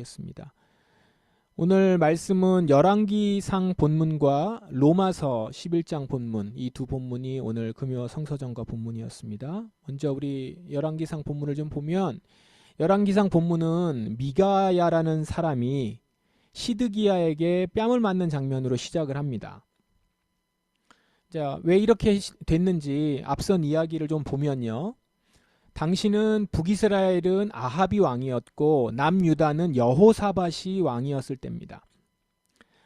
보겠습니다. 오늘 말씀은 열왕기상 본문과 로마서 11장 본문 이 두 본문이 오늘 금요 성서전과 본문이었습니다. 먼저 우리 열왕기상 본문을 좀 보면 열왕기상 본문은 미가야라는 사람이 시드기야에게 뺨을 맞는 장면으로 시작을 합니다. 자, 왜 이렇게 시- 됐는지 앞선 이야기를 좀 보면요. 당시는 북이스라엘은 아합이 왕이었고 남유다는 여호사밧이 왕이었을 때입니다.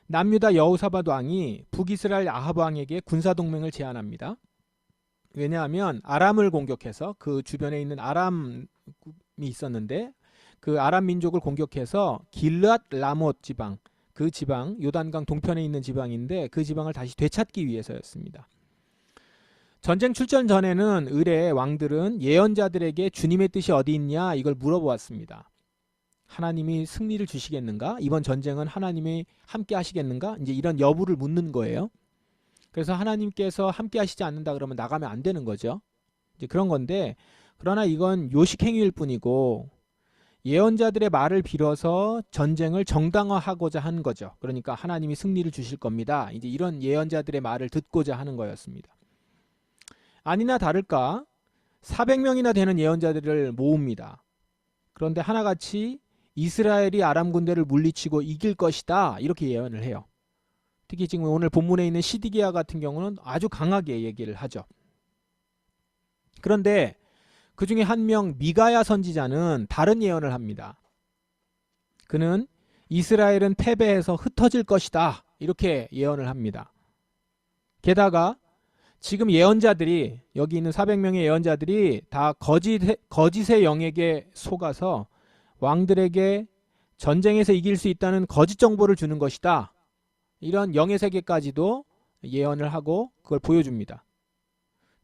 남유다 여호사밧 왕이 북이스라엘 아합 왕에게 군사 동맹을 제안합니다. 왜냐하면 아람을 공격해서 그 주변에 있는 아람이 있었는데 그 아람 민족을 공격해서 길앗 라못 지방 그 지방 요단강 동편에 있는 지방인데 그 지방을 다시 되찾기 위해서였습니다. 전쟁 출전 전에는 을의 왕들은 예언자들에게 주님의 뜻이 어디 있냐 이걸 물어보았습니다. 하나님이 승리를 주시겠는가? 이번 전쟁은 하나님이 함께 하시겠는가? 이제 이런 여부를 묻는 거예요. 그래서 하나님께서 함께 하시지 않는다 그러면 나가면 안 되는 거죠. 이제 그런 건데 그러나 이건 요식 행위일 뿐이고 예언자들의 말을 빌어서 전쟁을 정당화하고자 한 거죠. 그러니까 하나님이 승리를 주실 겁니다. 이제 이런 예언자들의 말을 듣고자 하는 거였습니다. 아니나 다를까 400명이나 되는 예언자들을 모읍니다. 그런데 하나같이 이스라엘이 아람 군대를 물리치고 이길 것이다 이렇게 예언을 해요. 특히 지금 오늘 본문에 있는 시디기야 같은 경우는 아주 강하게 얘기를 하죠. 그런데 그 중에 한 명 미가야 선지자는 다른 예언을 합니다. 그는 이스라엘은 패배해서 흩어질 것이다 이렇게 예언을 합니다. 게다가 지금 예언자들이 여기 있는 400명의 예언자들이 다 거짓 거짓의 영에게 속아서 왕들에게 전쟁에서 이길 수 있다는 거짓 정보를 주는 것이다. 이런 영의 세계까지도 예언을 하고 그걸 보여줍니다.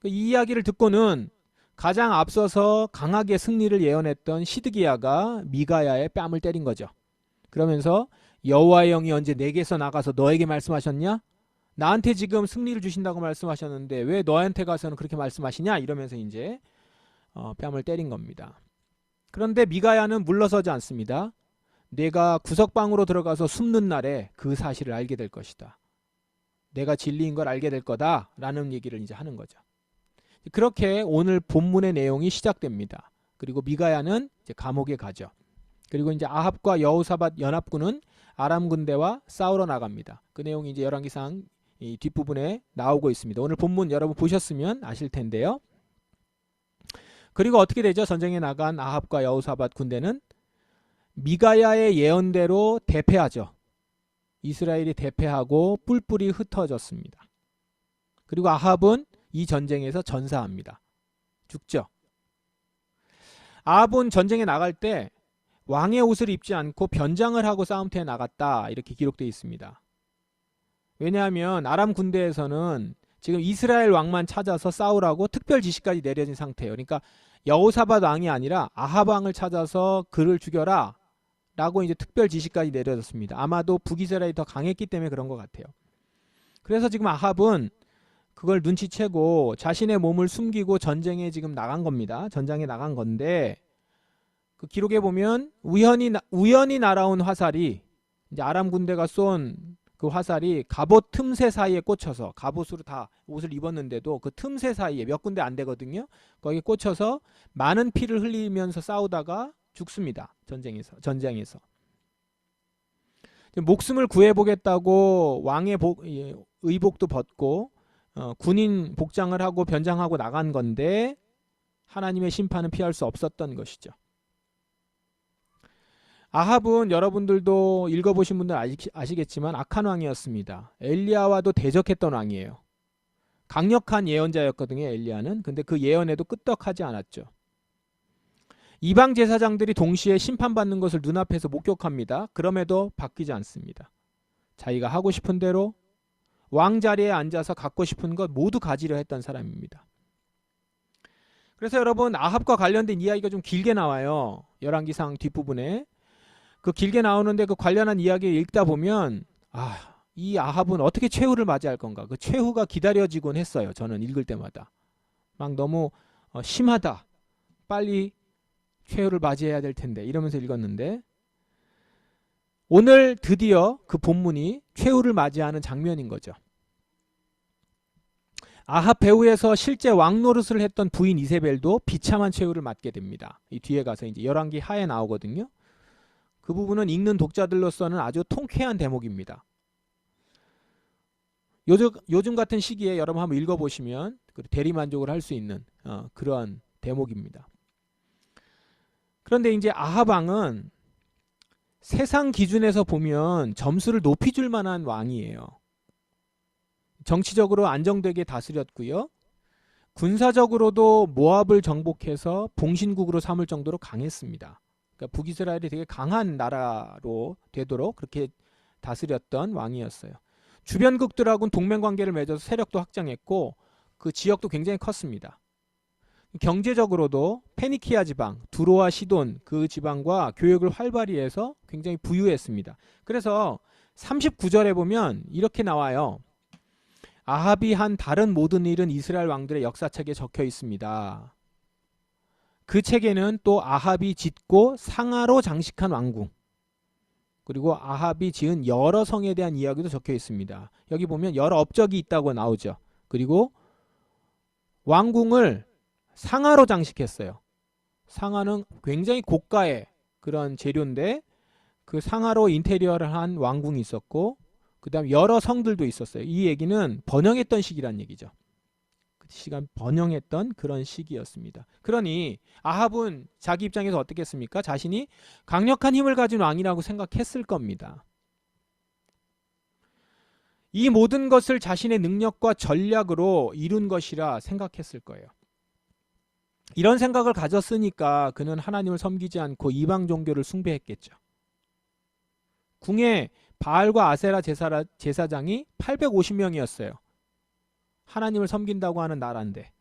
이 이야기를 듣고는 가장 앞서서 강하게 승리를 예언했던 시드기야가 미가야의 뺨을 때린 거죠. 그러면서 여호와의 영이 언제 내게서 나가서 너에게 말씀하셨냐? 나한테 지금 승리를 주신다고 말씀하셨는데 왜 너한테 가서는 그렇게 말씀하시냐? 이러면서 이제 어, 뺨을 때린 겁니다. 그런데 미가야는 물러서지 않습니다. 내가 구석방으로 들어가서 숨는 날에 그 사실을 알게 될 것이다. 내가 진리인 걸 알게 될 거다라는 얘기를 이제 하는 거죠. 그렇게 오늘 본문의 내용이 시작됩니다. 그리고 미가야는 이제 감옥에 가죠. 그리고 이제 아합과 여호사밧 연합군은 아람 군대와 싸우러 나갑니다. 그 내용이 이제 열왕기상 이 뒷부분에 나오고 있습니다. 오늘 본문 여러분 보셨으면 아실 텐데요. 그리고 어떻게 되죠? 전쟁에 나간 아합과 여호사밧 군대는 미가야의 예언대로 대패하죠. 이스라엘이 대패하고 뿔뿔이 흩어졌습니다. 그리고 아합은 이 전쟁에서 전사합니다. 죽죠. 아합은 전쟁에 나갈 때 왕의 옷을 입지 않고 변장을 하고 싸움터에 나갔다 이렇게 기록되어 있습니다. 왜냐하면 아람 군대에서는 지금 이스라엘 왕만 찾아서 싸우라고 특별 지시까지 내려진 상태예요. 그러니까 여호사밧 왕이 아니라 아합 왕을 찾아서 그를 죽여라 라고 이제 특별 지시까지 내려졌습니다. 아마도 북이스라엘이 더 강했기 때문에 그런 것 같아요. 그래서 지금 아합은 그걸 눈치채고 자신의 몸을 숨기고 전쟁에 지금 나간 겁니다. 전장에 나간 건데 그 기록에 보면 우연히 나- 우연히 날아온 화살이 이제 아람 군대가 쏜 그 화살이 갑옷 틈새 사이에 꽂혀서 갑옷으로 다 옷을 입었는데도 그 틈새 사이에 몇 군데 안 되거든요. 거기에 꽂혀서 많은 피를 흘리면서 싸우다가 죽습니다. 전쟁에서 전쟁에서 목숨을 구해보겠다고 왕의 복, 예, 의복도 벗고 어, 군인 복장을 하고 변장하고 나간 건데 하나님의 심판은 피할 수 없었던 것이죠. 아합은 여러분들도 읽어보신 분들 아시, 아시 겠지만 악한 왕이었습니다. 엘리야와도 대적했던 왕이에요. 강력한 예언자였거든요. 엘리야는. 근데 그 예언에도 끄떡하지 않았죠. 이방 제사장들이 동시에 심판받는 것을 눈앞에서 목격합니다. 그럼에도 바뀌지 않습니다. 자기가 하고 싶은 대로 왕 자리에 앉아서 갖고 싶은 것 모두 가지려 했던 사람입니다. 그래서 여러분 아합과 관련된 이야기가 좀 길게 나와요. 열왕기상 뒷부분에 그 길게 나오는데 그 관련한 이야기 읽다 보면 아, 이 아합은 어떻게 최후를 맞이할 건가? 그 최후가 기다려지곤 했어요. 저는 읽을 때마다 막 너무 어, 심하다. 빨리 최후를 맞이해야 될 텐데 이러면서 읽었는데 오늘 드디어 그 본문이 최후를 맞이하는 장면인 거죠. 아합 배후에서 실제 왕 노릇을 했던 부인 이세벨도 비참한 최후를 맞게 됩니다. 이 뒤에 가서 이제 열왕기 하에 나오거든요. 그 부분은 읽는 독자들로서는 아주 통쾌한 대목입니다. 요즘, 요즘 같은 시기에 여러분 한번 읽어보시면 대리 만족을 할 수 있는 어, 그러한 대목입니다. 그런데 이제 아합 왕은 세상 기준에서 보면 점수를 높이 줄 만한 왕이에요. 정치적으로 안정되게 다스렸고요. 군사적으로도 모압을 정복해서 봉신국으로 삼을 정도로 강했습니다. 그러니까 북이스라엘이 되게 강한 나라로 되도록 그렇게 다스렸던 왕이었어요. 주변국들하고는 동맹 관계를 맺어서 세력도 확장했고 그 지역도 굉장히 컸습니다. 경제적으로도 페니키아 지방, 두로와 시돈 그 지방과 교역을 활발히 해서 굉장히 부유했습니다. 그래서 39절에 보면 이렇게 나와요. 아합이 한 다른 모든 일은 이스라엘 왕들의 역사책에 적혀 있습니다. 그 책에는 또 아합이 짓고 상하로 장식한 왕궁 그리고 아합이 지은 여러 성에 대한 이야기도 적혀 있습니다. 여기 보면 여러 업적이 있다고 나오죠. 그리고 왕궁을 상하로 장식했어요. 상하는 굉장히 고가의 그런 재료인데 그 상하로 인테리어를 한 왕궁이 있었고 그 다음 여러 성들도 있었어요. 이 얘기는 번영했던 시기란 얘기죠. 그 시간 번영했던 그런 시기였습니다. 그러니 아합은 자기 입장에서 어떻겠습니까? 자신이 강력한 힘을 가진 왕이라고 생각했을 겁니다. 이 모든 것을 자신의 능력과 전략으로 이룬 것이라 생각했을 거예요. 이런 생각을 가졌으니까 그는 하나님을 섬기지 않고 이방 종교를 숭배했겠죠. 궁에 바알과 아세라 제사, 제사장이 850명이었어요. 하나님을 섬긴다고 하는 나라인데.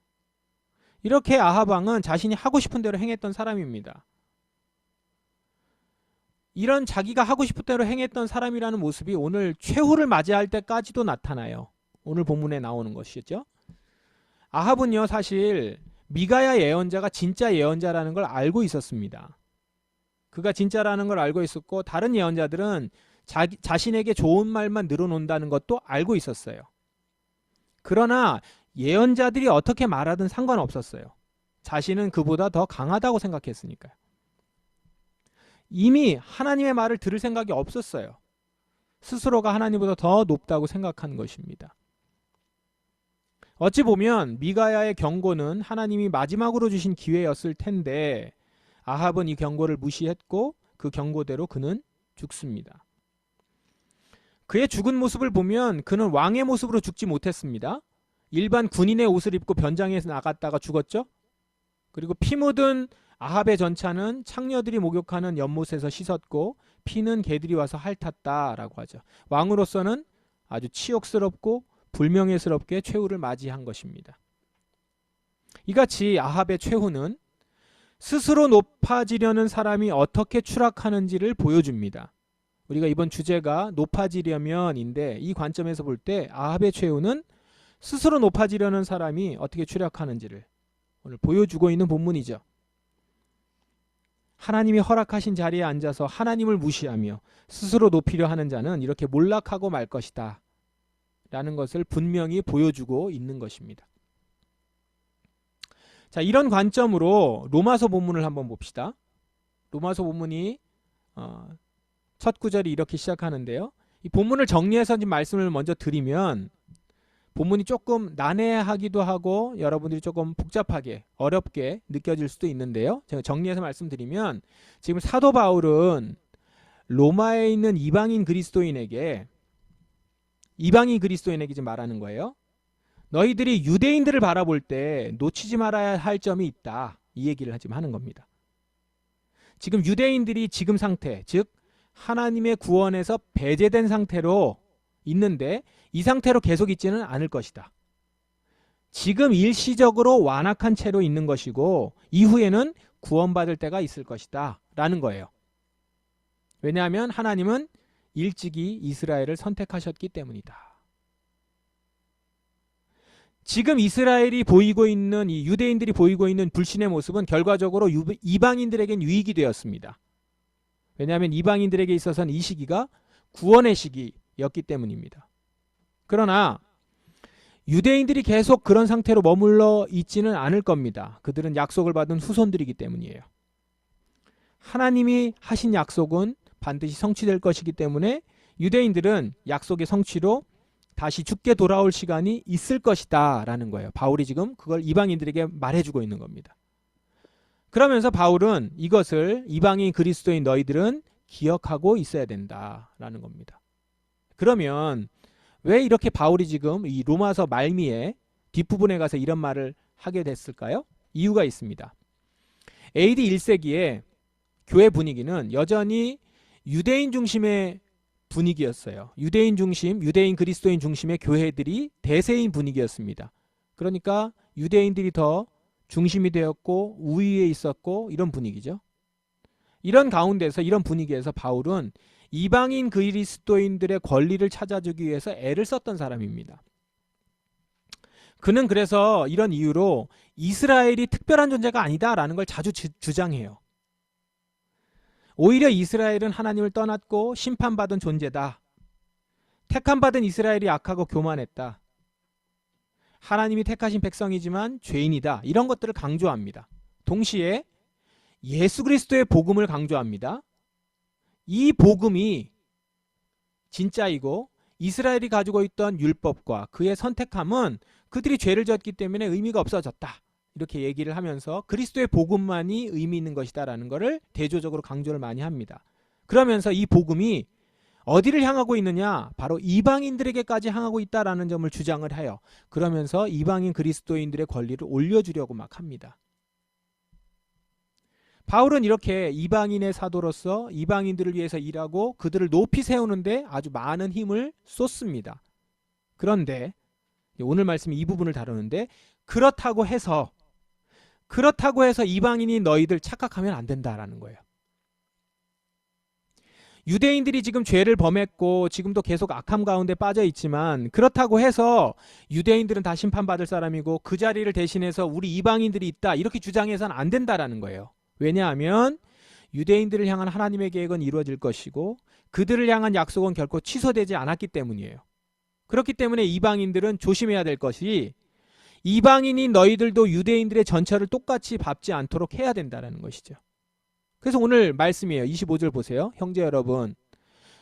이렇게 아하방은 자신이 하고 싶은 대로 행했던 사람입니다. 이런 자기가 하고 싶은 대로 행했던 사람이라는 모습이 오늘 최후를 맞이할 때까지도 나타나요. 오늘 본문에 나오는 것이죠. 아합은요, 사실 미가야 예언자가 진짜 예언자라는 걸 알고 있었습니다. 그가 진짜라는 걸 알고 있었고 다른 예언자들은 자기, 자신에게 좋은 말만 늘어놓는다는 것도 알고 있었어요. 그러나 예언자들이 어떻게 말하든 상관없었어요. 자신은 그보다 더 강하다고 생각했으니까요. 이미 하나님의 말을 들을 생각이 없었어요. 스스로가 하나님보다 더 높다고 생각한 것입니다. 어찌 보면 미가야의 경고는 하나님이 마지막으로 주신 기회였을 텐데 아합은 이 경고를 무시했고 그 경고대로 그는 죽습니다. 그의 죽은 모습을 보면 그는 왕의 모습으로 죽지 못했습니다. 일반 군인의 옷을 입고 변장해서 나갔다가 죽었죠. 그리고 피 묻은 아합의 전차는 창녀들이 목욕하는 연못에서 씻었고 피는 개들이 와서 핥았다라고 하죠. 왕으로서는 아주 치욕스럽고 불명예스럽게 최후를 맞이한 것입니다. 이같이 아합의 최후는 스스로 높아지려는 사람이 어떻게 추락하는지를 보여줍니다. 우리가 이번 주제가 높아지려면인데 이 관점에서 볼 때 아합의 최후는 스스로 높아지려는 사람이 어떻게 추락하는지를 오늘 보여주고 있는 본문이죠. 하나님이 허락하신 자리에 앉아서 하나님을 무시하며 스스로 높이려 하는 자는 이렇게 몰락하고 말 것이다. 라는 것을 분명히 보여주고 있는 것입니다. 자, 이런 관점으로 로마서 본문을 한번 봅시다. 로마서 본문이 어, 첫 구절이 이렇게 시작하는데요. 이 본문을 정리해서 좀 말씀을 먼저 드리면 본문이 조금 난해하기도 하고 여러분들이 조금 복잡하게 어렵게 느껴질 수도 있는데요. 제가 정리해서 말씀드리면 지금 사도 바울은 로마에 있는 이방인 그리스도인에게 이방인 그리스도인에게 지금 말하는 거예요. 너희들이 유대인들을 바라볼 때 놓치지 말아야 할 점이 있다. 이 얘기를 지금 하는 겁니다. 지금 유대인들이 지금 상태, 즉 하나님의 구원에서 배제된 상태로 있는데 이 상태로 계속 있지는 않을 것이다. 지금 일시적으로 완악한 채로 있는 것이고 이후에는 구원받을 때가 있을 것이다. 라는 거예요. 왜냐하면 하나님은 일찍이 이스라엘을 선택하셨기 때문이다. 지금 이스라엘이 보이고 있는 이 유대인들이 보이고 있는 불신의 모습은 결과적으로 이방인들에겐 유익이 되었습니다. 왜냐하면 이방인들에게 있어서는 이 시기가 구원의 시기였기 때문입니다. 그러나 유대인들이 계속 그런 상태로 머물러 있지는 않을 겁니다. 그들은 약속을 받은 후손들이기 때문이에요. 하나님이 하신 약속은 반드시 성취될 것이기 때문에 유대인들은 약속의 성취로 다시 죽게 돌아올 시간이 있을 것이다 라는 거예요. 바울이 지금 그걸 이방인들에게 말해주고 있는 겁니다. 그러면서 바울은 이것을 이방인 그리스도인 너희들은 기억하고 있어야 된다라는 겁니다. 그러면 왜 이렇게 바울이 지금 이 로마서 말미에 뒷부분에 가서 이런 말을 하게 됐을까요? 이유가 있습니다. AD 1세기에 교회 분위기는 여전히 유대인 중심의 분위기였어요. 유대인 중심, 유대인 그리스도인 중심의 교회들이 대세인 분위기였습니다. 그러니까 유대인들이 더 중심이 되었고 우위에 있었고 이런 분위기죠. 이런 가운데서 이런 분위기에서 바울은 이방인 그리스도인들의 권리를 찾아주기 위해서 애를 썼던 사람입니다. 그는 그래서 이런 이유로 이스라엘이 특별한 존재가 아니다라는 걸 자주 주, 주장해요. 오히려 이스라엘은 하나님을 떠났고 심판받은 존재다. 택함받은 이스라엘이 악하고 교만했다. 하나님이 택하신 백성이지만 죄인이다. 이런 것들을 강조합니다. 동시에 예수 그리스도의 복음을 강조합니다. 이 복음이 진짜이고 이스라엘이 가지고 있던 율법과 그의 선택함은 그들이 죄를 졌기 때문에 의미가 없어졌다. 이렇게 얘기를 하면서 그리스도의 복음만이 의미 있는 것이다라는 것을 대조적으로 강조를 많이 합니다. 그러면서 이 복음이 어디를 향하고 있느냐? 바로 이방인들에게까지 향하고 있다라는 점을 주장을 해요. 그러면서 이방인 그리스도인들의 권리를 올려주려고 막 합니다. 바울은 이렇게 이방인의 사도로서 이방인들을 위해서 일하고 그들을 높이 세우는데 아주 많은 힘을 쏟습니다. 그런데 오늘 말씀 이 부분을 다루는데 그렇다고 해서 그렇다고 해서 이방인이 너희들 착각하면 안 된다라는 거예요. 유대인들이 지금 죄를 범했고 지금도 계속 악함 가운데 빠져 있지만 그렇다고 해서 유대인들은 다 심판받을 사람이고 그 자리를 대신해서 우리 이방인들이 있다 이렇게 주장해서는 안 된다라는 거예요. 왜냐하면 유대인들을 향한 하나님의 계획은 이루어질 것이고 그들을 향한 약속은 결코 취소되지 않았기 때문이에요. 그렇기 때문에 이방인들은 조심해야 될 것이 이방인이 너희들도 유대인들의 전철을 똑같이 밟지 않도록 해야 된다는 것이죠. 그래서 오늘 말씀이에요. 25절 보세요. 형제 여러분.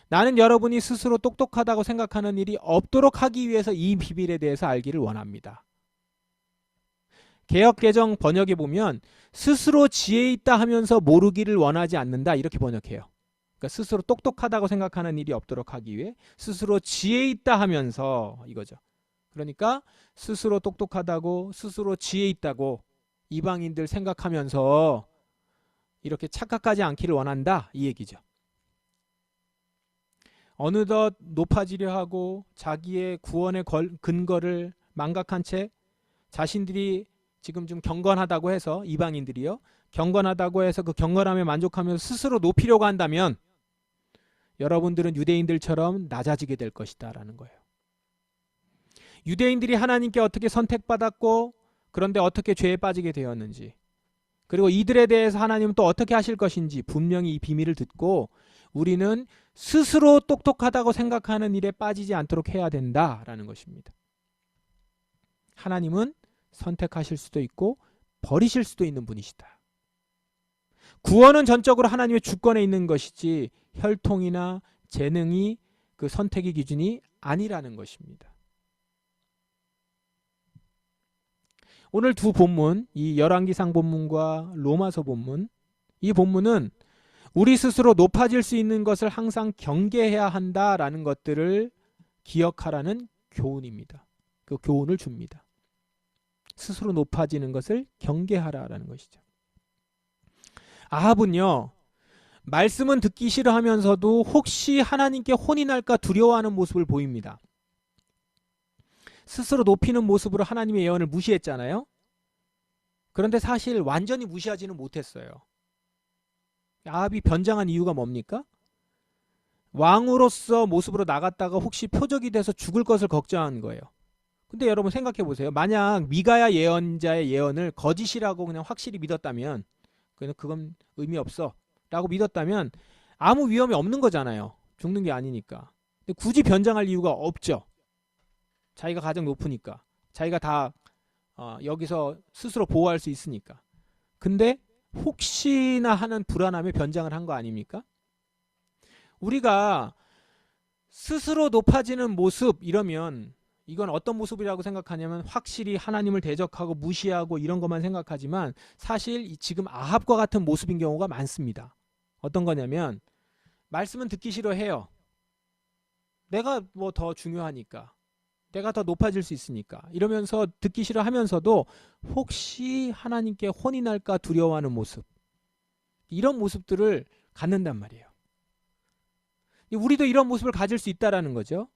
나는 여러분이 스스로 똑똑하다고 생각하는 일이 없도록 하기 위해서 이 비밀에 대해서 알기를 원합니다. 개혁 개정 번역에 보면 스스로 지혜 있다 하면서 모르기를 원하지 않는다 이렇게 번역해요. 그러니까 스스로 똑똑하다고 생각하는 일이 없도록 하기 위해 스스로 지혜 있다 하면서 이거죠. 그러니까 스스로 똑똑하다고 스스로 지혜 있다고 이방인들 생각하면서 이렇게 착각하지 않기를 원한다 이 얘기죠. 어느덧 높아지려 하고 자기의 구원의 근거를 망각한 채 자신들이 지금 좀 경건하다고 해서 이방인들이요. 경건하다고 해서 그 경건함에 만족하면서 스스로 높이려고 한다면 여러분들은 유대인들처럼 낮아지게 될 것이다 라는 거예요. 유대인들이 하나님께 어떻게 선택받았고 그런데 어떻게 죄에 빠지게 되었는지 그리고 이들에 대해서 하나님은 또 어떻게 하실 것인지 분명히 이 비밀을 듣고 우리는 스스로 똑똑하다고 생각하는 일에 빠지지 않도록 해야 된다라는 것입니다. 하나님은 선택하실 수도 있고 버리실 수도 있는 분이시다. 구원은 전적으로 하나님의 주권에 있는 것이지 혈통이나 재능이 그 선택의 기준이 아니라는 것입니다. 오늘 두 본문, 이 열왕기상 본문과 로마서 본문, 이 본문은 우리 스스로 높아질 수 있는 것을 항상 경계해야 한다라는 것들을 기억하라는 교훈입니다. 그 교훈을 줍니다. 스스로 높아지는 것을 경계하라라는 것이죠. 아합은요. 말씀은 듣기 싫어하면서도 혹시 하나님께 혼이 날까 두려워하는 모습을 보입니다. 스스로 높이는 모습으로 하나님의 예언을 무시했잖아요. 그런데 사실 완전히 무시하지는 못했어요. 아합이 변장한 이유가 뭡니까? 왕으로서 모습으로 나갔다가 혹시 표적이 돼서 죽을 것을 걱정한 거예요. 근데 여러분 생각해 보세요. 만약 미가야 예언자의 예언을 거짓이라고 그냥 확실히 믿었다면 그건 의미 없어 라고 믿었다면 아무 위험이 없는 거잖아요. 죽는 게 아니니까. 근데 굳이 변장할 이유가 없죠. 자기가 가장 높으니까. 자기가 다 어, 여기서 스스로 보호할 수 있으니까. 근데 혹시나 하는 불안함에 변장을 한 거 아닙니까? 우리가 스스로 높아지는 모습 이러면 이건 어떤 모습이라고 생각하냐면 확실히 하나님을 대적하고 무시하고 이런 것만 생각하지만 사실 이 지금 아합과 같은 모습인 경우가 많습니다. 어떤 거냐면 말씀은 듣기 싫어해요. 내가 뭐 더 중요하니까. 내가 더 높아질 수 있으니까. 이러면서 듣기 싫어하면서도 혹시 하나님께 혼이 날까 두려워하는 모습. 이런 모습들을 갖는단 말이에요. 우리도 이런 모습을 가질 수 있다라는 거죠.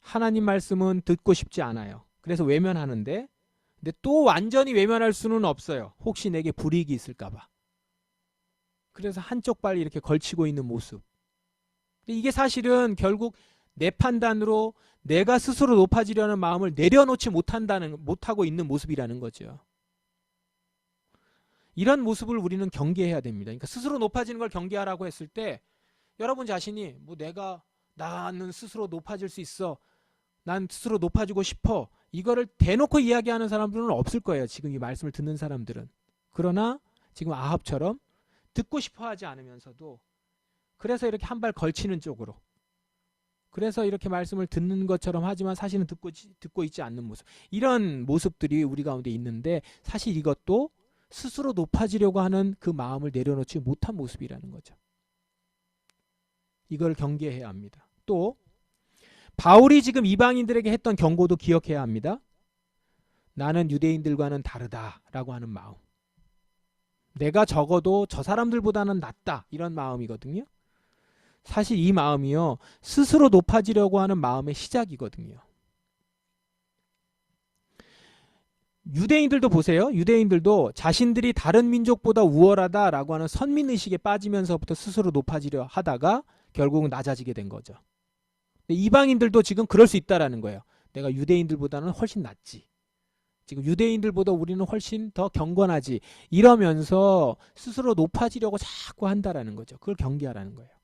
하나님 말씀은 듣고 싶지 않아요. 그래서 외면하는데 근데 또 완전히 외면할 수는 없어요. 혹시 내게 불이익이 있을까 봐. 그래서 한쪽 발 이렇게 걸치고 있는 모습. 이게 사실은 결국 내 판단으로 내가 스스로 높아지려는 마음을 내려놓지 못한다는 못하고 있는 모습이라는 거죠. 이런 모습을 우리는 경계해야 됩니다. 그러니까 스스로 높아지는 걸 경계하라고 했을 때 여러분 자신이 뭐 내가 나는 스스로 높아질 수 있어. 난 스스로 높아지고 싶어. 이거를 대놓고 이야기하는 사람들은 없을 거예요. 지금 이 말씀을 듣는 사람들은. 그러나 지금 아합처럼 듣고 싶어 하지 않으면서도 그래서 이렇게 한 발 걸치는 쪽으로 그래서 이렇게 말씀을 듣는 것처럼 하지만 사실은 듣고, 듣고 있지 않는 모습. 이런 모습들이 우리 가운데 있는데 사실 이것도 스스로 높아지려고 하는 그 마음을 내려놓지 못한 모습이라는 거죠. 이걸 경계해야 합니다. 또 바울이 지금 이방인들에게 했던 경고도 기억해야 합니다. 나는 유대인들과는 다르다라고 하는 마음. 내가 적어도 저 사람들보다는 낫다 이런 마음이거든요. 사실 이 마음이요 스스로 높아지려고 하는 마음의 시작이거든요. 유대인들도 보세요. 유대인들도 자신들이 다른 민족보다 우월하다라고 하는 선민 의식에 빠지면서부터 스스로 높아지려 하다가 결국은 낮아지게 된 거죠. 이방인들도 지금 그럴 수 있다라는 거예요. 내가 유대인들보다는 훨씬 낫지. 지금 유대인들보다 우리는 훨씬 더 경건하지. 이러면서 스스로 높아지려고 자꾸 한다라는 거죠. 그걸 경계하라는 거예요.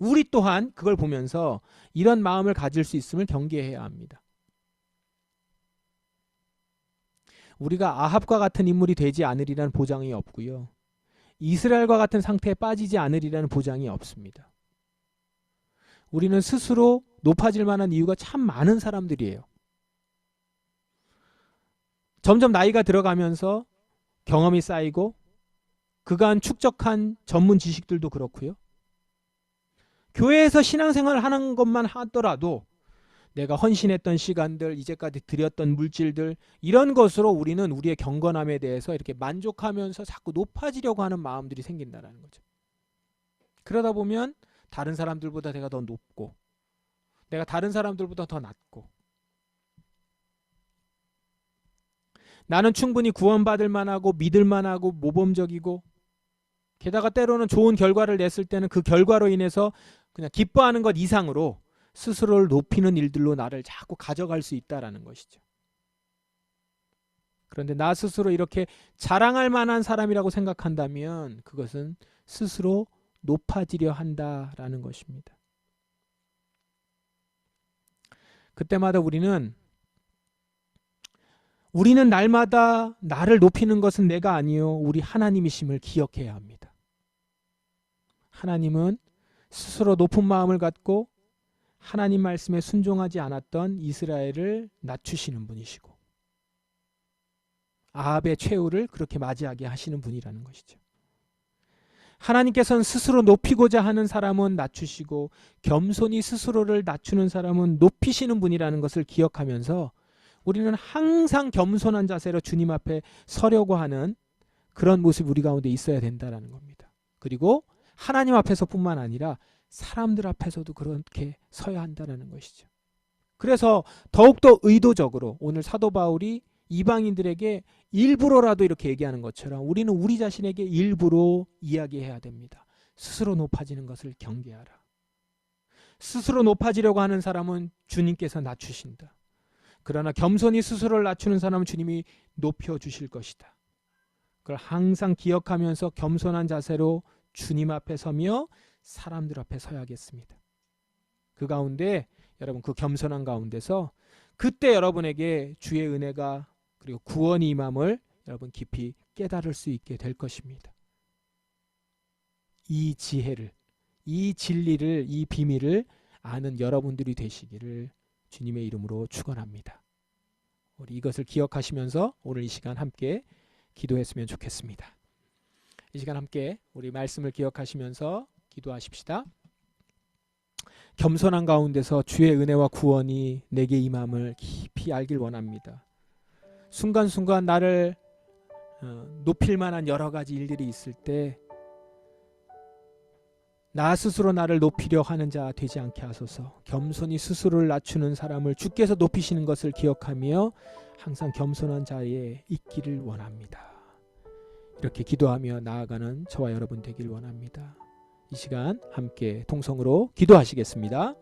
우리 또한 그걸 보면서 이런 마음을 가질 수 있음을 경계해야 합니다. 우리가 아합과 같은 인물이 되지 않으리라는 보장이 없고요. 이스라엘과 같은 상태에 빠지지 않으리라는 보장이 없습니다. 우리는 스스로 높아질 만한 이유가 참 많은 사람들이에요. 점점 나이가 들어가면서 경험이 쌓이고 그간 축적한 전문 지식들도 그렇고요. 교회에서 신앙생활을 하는 것만 하더라도 내가 헌신했던 시간들, 이제까지 드렸던 물질들 이런 것으로 우리는 우리의 경건함에 대해서 이렇게 만족하면서 자꾸 높아지려고 하는 마음들이 생긴다는 거죠. 그러다 보면 다른 사람들보다 내가 더 높고 내가 다른 사람들보다 더 낫고 나는 충분히 구원받을 만하고 믿을 만하고 모범적이고 게다가 때로는 좋은 결과를 냈을 때는 그 결과로 인해서 그냥 기뻐하는 것 이상으로 스스로를 높이는 일들로 나를 자꾸 가져갈 수 있다라는 것이죠. 그런데 나 스스로 이렇게 자랑할 만한 사람이라고 생각한다면 그것은 스스로 높아지려 한다라는 것입니다. 그때마다 우리는 우리는 날마다 나를 높이는 것은 내가 아니요 우리 하나님이심을 기억해야 합니다. 하나님은 스스로 높은 마음을 갖고 하나님 말씀에 순종하지 않았던 이스라엘을 낮추시는 분이시고 아합의 최후를 그렇게 맞이하게 하시는 분이라는 것이죠. 하나님께서는 스스로 높이고자 하는 사람은 낮추시고 겸손히 스스로를 낮추는 사람은 높이시는 분이라는 것을 기억하면서 우리는 항상 겸손한 자세로 주님 앞에 서려고 하는 그런 모습이 우리 가운데 있어야 된다는 겁니다. 그리고 하나님 앞에서뿐만 아니라 사람들 앞에서도 그렇게 서야 한다는 것이죠. 그래서 더욱더 의도적으로 오늘 사도 바울이 이방인들에게 일부러라도 이렇게 얘기하는 것처럼 우리는 우리 자신에게 일부러 이야기해야 됩니다. 스스로 높아지는 것을 경계하라. 스스로 높아지려고 하는 사람은 주님께서 낮추신다. 그러나 겸손히 스스로를 낮추는 사람은 주님이 높여 주실 것이다. 그걸 항상 기억하면서 겸손한 자세로 주님 앞에 서며 사람들 앞에 서야겠습니다. 그 가운데 여러분 그 겸손한 가운데서 그때 여러분에게 주의 은혜가 그리고 구원이 임함을 여러분 깊이 깨달을 수 있게 될 것입니다. 이 지혜를 이 진리를 이 비밀을 아는 여러분들이 되시기를 주님의 이름으로 축원합니다. 우리 이것을 기억하시면서 오늘 이 시간 함께 기도했으면 좋겠습니다. 이 시간 함께 우리 말씀을 기억하시면서 기도하십시다. 겸손한 가운데서 주의 은혜와 구원이 내게 임함을 깊이 알길 원합니다. 순간순간 나를 어, 높일 만한 여러 가지 일들이 있을 때 나 스스로 나를 높이려 하는 자 되지 않게 하소서. 겸손히 스스로를 낮추는 사람을 주께서 높이시는 것을 기억하며 항상 겸손한 자에 있기를 원합니다. 이렇게 기도하며 나아가는 저와 여러분 되길 원합니다. 이 시간 함께 통성으로 기도하시겠습니다.